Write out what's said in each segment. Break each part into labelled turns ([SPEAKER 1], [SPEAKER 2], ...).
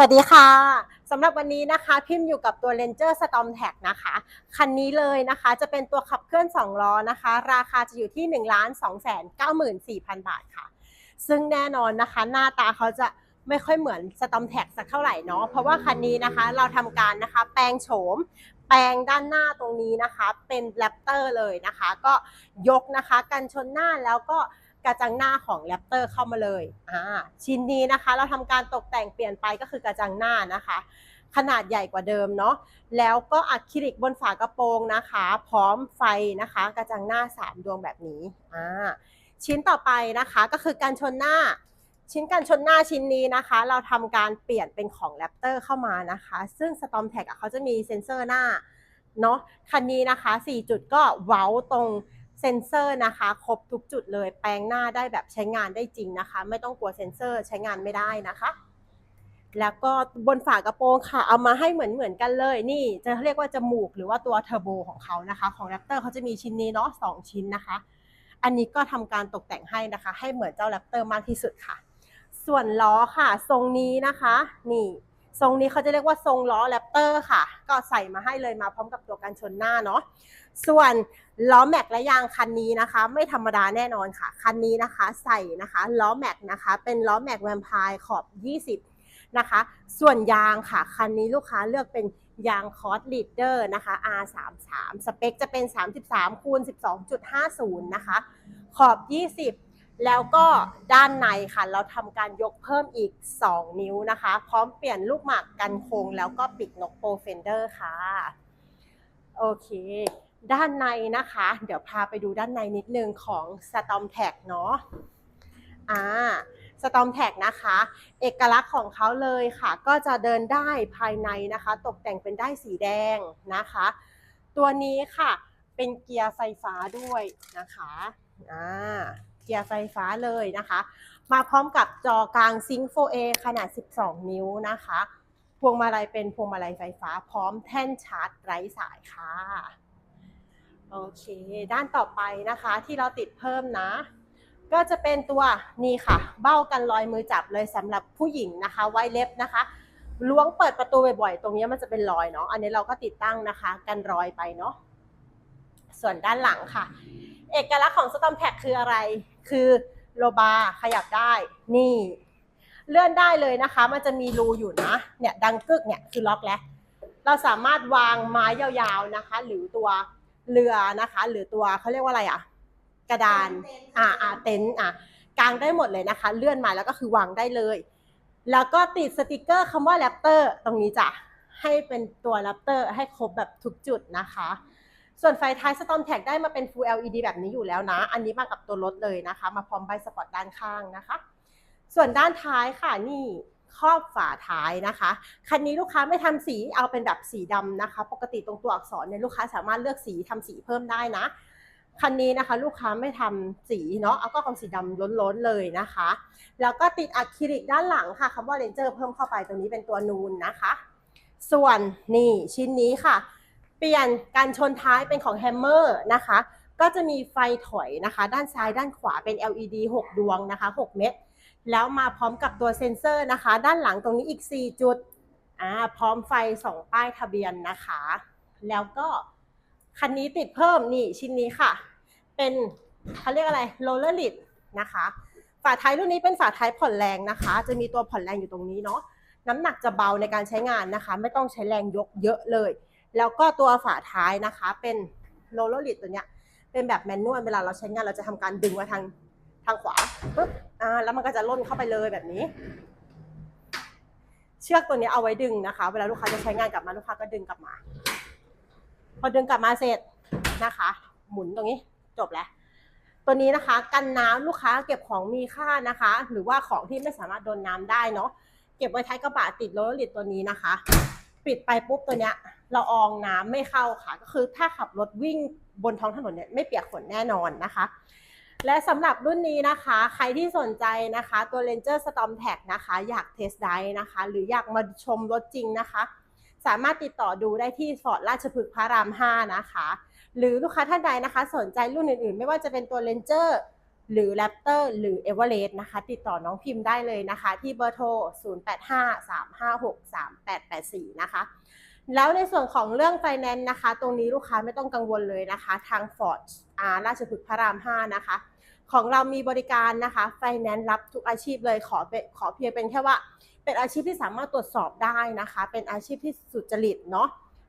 [SPEAKER 1] วัสดีค่ะสำหรับวันนี้นะคะพิมพ์อยู่กับตัว Ranger Storm Tag นะคะ คันนี้เลยนะคะจะเป็นตัวขับเคลื่อน 2 ล้อนะคะ ราคาจะอยู่ที่ 1 2 9 4 0 0 0 บาทค่ะ ซึ่งแน่นอนนะคะหน้าตาเขาจะไม่ค่อยเหมือน Storm Tag สักเท่าไหร่เนาะเพราะว่าคันนี้นะคะเราทำการนะคะ แปลงโฉม แปลงด้านหน้าตรงนี้นะคะ เป็นแรปเตอร์เลยนะคะ ก็ยกนะคะ กันชนหน้าแล้วก็ กระจังหน้าของแรปเตอร์เข้ามาเลยอ่าชิ้นนี้นะคะ เราทำการตกแต่งเปลี่ยนไปก็คือกระจังหน้านะคะ ขนาดใหญ่กว่าเดิมเนาะแล้วก็อะคริลิกบนฝากระโปรงนะคะ พร้อมไฟนะคะ กระจังหน้า 3 ดวงแบบนี้อ่าชิ้นต่อไปนะคะก็คือการชนหน้าชิ้นกันชนหน้าชิ้นนี้นะคะ เราทำการเปลี่ยนเป็นของแรปเตอร์เข้ามานะคะ ซึ่ง Storm Tag อะเขาจะมีเซ็นเซอร์หน้าเนาะคันนี้นะคะ 4 จุดก็เว้าตรง เซ็นเซอร์นะคะ ครบทุกจุดเลย แปลงหน้าได้แบบใช้งานได้จริงนะคะ ไม่ต้องกลัวเซ็นเซอร์ใช้งานไม่ได้นะคะ แล้วก็บนฝากระโปรงค่ะ เอามาให้เหมือนเหมือนกันเลย นี่จะเรียกว่าจมูกหรือว่าตัวเทอร์โบของเขานะคะ ของแรปเตอร์เขาจะมีชิ้นนี้เนาะสองชิ้นนะคะ อันนี้ก็ทำการตกแต่งให้นะคะ ให้เหมือนเจ้าแรปเตอร์มากที่สุดค่ะ ส่วนล้อค่ะ ทรงนี้นะคะ นี่ทรงนี้เขาจะเรียกว่าทรงล้อแรปเตอร์ค่ะ ก็ใส่มาให้เลยมาพร้อมกับตัวกันชนหน้าเนาะ ส่วน ล้อแม็กและยางคันนี้นะคะ ไม่ธรรมดาแน่นอนค่ะ คันนี้นะคะใส่นะคะล้อแม็กนะคะ เป็นล้อแม็กแวมไพร์ขอบ 20 นะคะ ส่วนยางค่ะ คันนี้ลูกค้าเลือกเป็นยางคอร์สลีดเดอร์นะคะ R33 สเปคจะเป็น 33คูณ12.50 นะคะ ขอบ 20 แล้วก็ด้านในค่ะ เราทำการยกเพิ่มอีก 2 นิ้วนะคะ พร้อมเปลี่ยนลูกหมากกันโค้งแล้วก็ปิดนกโปรเฟนเดอร์ค่ะ โอเค ด้านในนะคะ เดี๋ยวพาไปดูด้านในนิดนึงของ Storm Tag เนาะอ่า Storm Tag นะคะ เอกลักษณ์ของเขาเลยค่ะ ก็จะเดินได้ภายในนะคะ ตกแต่งเป็นได้สีแดงนะคะ ตัวนี้ค่ะเป็นเกียร์ไฟฟ้าด้วยนะคะอ่าเกียร์ไฟฟ้าเลยนะคะ มาพร้อมกับจอกลางซิง 4A ขนาด 12 นิ้วนะคะ พวงมาลัยเป็นพวงมาลัยไฟฟ้าพร้อมแท่นชาร์จไร้สายค่ะ โอเค ด้านต่อไปนะคะที่เราติดเพิ่มนะ ก็จะเป็นตัวนี่ค่ะ เบ้ากันรอยมือจับเลยสำหรับผู้หญิงนะคะ ไว้เล็บนะคะล้วงเปิดประตูบ่อยๆ ตรงนี้มันจะเป็นรอยเนาะ อันนี้เราก็ติดตั้งนะคะ กันรอยไปเนาะ ส่วนด้านหลังค่ะ เอกลักษณ์ของสตอมแพ็กคืออะไร คือโลบาขยับได้ นี่ เลื่อนได้เลยนะคะ มันจะมีรูอยู่นะ เนี่ยดังกึกเนี่ยคือล็อกแล้ว เราสามารถวางไม้ยาวๆนะคะ หรือตัว เรือนะคะ หรือตัวเขาเรียกว่าอะไรอะกระดานอ่าอ่าเต็นท์อะกางได้หมดเลยนะคะ เลื่อนมาแล้วก็คือวางได้เลย แล้วก็ติดสติกเกอร์คำว่าแรปเตอร์ตรงนี้จ้ะให้เป็นตัวแรปเตอร์ให้ครบแบบทุกจุดนะคะ ส่วนไฟท้ายสตอมแท็กได้มาเป็น Full LED แบบนี้อยู่แล้วนะ อันนี้มากับตัวรถเลยนะคะ มาพร้อมใบสปอตด้านข้างนะคะ ส่วนด้านท้ายค่ะนี่ ครอบฝาท้ายนะคะ คันนี้ลูกค้าไม่ทำสีเอาเป็นแบบสีดำนะคะ ปกติตรงตัวอักษรเนี่ยลูกค้าสามารถเลือกสีทำสีเพิ่มได้นะคันนี้นะคะ ลูกค้าไม่ทำสีเนาะเอาก็เอาสีดำล้นๆเลยนะคะ แล้วก็ติดอะคริลิกด้านหลังค่ะคำว่าเรนเจอร์เพิ่มเข้าไปตรงนี้เป็นตัวนูนนะคะ ส่วนนี่ชิ้นนี้ค่ะ เปลี่ยนการชนท้ายเป็นของแฮมเมอร์นะคะ ก็จะมีไฟถอยนะคะ ด้านซ้ายด้านขวาเป็น LED 6 ดวงนะคะ 6 เม็ด แล้วมาพร้อมกับตัวเซ็นเซอร์นะคะ ด้านหลังตรงนี้อีก 4 จุดอ่าพร้อมไฟ 2 ป้ายทะเบียนนะคะ แล้วก็คันนี้ติดเพิ่มนี่ชิ้นนี้ค่ะ เป็นเขาเรียกอะไรโรลเลอร์ลิดนะคะ ฝาท้ายรุ่นนี้เป็นฝาท้ายผ่อนแรงนะคะ จะมีตัวผ่อนแรงอยู่ตรงนี้เนาะน้ำหนักจะเบาในการใช้งานนะคะ ไม่ต้องใช้แรงยกเยอะเลย แล้วก็ตัวฝาท้ายนะคะ เป็นโรลเลอร์ลิดตัวเนี้ยเป็นแบบแมนนวลเวลาเราใช้งานเราจะทำการดึงมาทางทางขวาปุ๊บ อ่าแล้วมันก็จะล่นเข้าไปเลยแบบนี้ เชือกตัวนี้เอาไว้ดึงนะคะ เวลาลูกค้าจะใช้งานกลับมาลูกค้าก็ดึงกลับมา พอดึงกลับมาเสร็จนะคะ หมุนตรงนี้จบแล้ว ตัวนี้นะคะ กันน้ำลูกค้าเก็บของมีค่านะคะ หรือว่าของที่ไม่สามารถโดนน้ำได้เนาะเก็บไว้ท้ายกระบะติดโรลเลอร์ลิดตัวนี้นะคะ ปิดไปปุ๊บตัวเนี้ยละอองน้ำไม่เข้าค่ะ ก็คือถ้าขับรถวิ่งบนท้องถนนเนี่ยไม่เปียกฝนแน่นอนนะคะ และสำหรับรุ่นนี้นะคะ ใครที่สนใจนะคะ ตัว Ranger Storm Tag นะคะ อยากเทสไดนะคะ หรืออยากมาชมรถจริงนะคะ สามารถติดต่อดูได้ที่ฟอร์ดราชพฤกษ์พระราม 5 นะคะ หรือลูกค้าท่านใดนะคะ สนใจรุ่นอื่นๆ ไม่ว่าจะเป็นตัว Ranger หรือ Raptor หรือ Everest นะคะ ติดต่อน้องพิมพ์ได้เลยนะคะ ที่เบอร์โทร 0853563884 นะคะ แล้วในส่วนของเรื่องไฟแนนซ์นะคะ ตรงนี้ลูกค้าไม่ต้องกังวลเลยนะคะ ทาง Ford อ่าราชพฤกษ์พระราม 5 นะคะ ของเรามีบริการนะคะไฟแนนซ์รับทุกอาชีพเลยขอเป็นขอเพียงเป็นแค่ว่า เป็นอาชีพที่สามารถตรวจสอบได้นะคะ เป็นอาชีพที่สุจริตเนาะ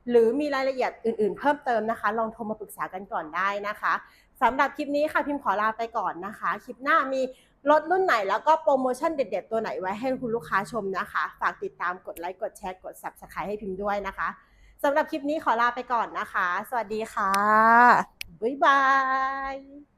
[SPEAKER 1] หรือมีรายละเอียดอื่น ๆ เพิ่มเติมนะคะ ลองโทรมาปรึกษากันก่อนได้นะคะสำหรับคลิปนี้ค่ะพิมพ์ขอลาไปก่อนนะคะ คลิปหน้ามี รถรุ่นไหนแล้วก็โปรโมชั่นเด็ดๆ ตัวไหนไว้ให้คุณลูกค้าชมนะคะ ฝากติดตามกดไลค์กดแชร์กด subscribe ให้พิมพ์ด้วยนะคะสำหรับคลิปนี้ขอลาไปก่อนนะคะ สวัสดีค่ะ บ๊ายบาย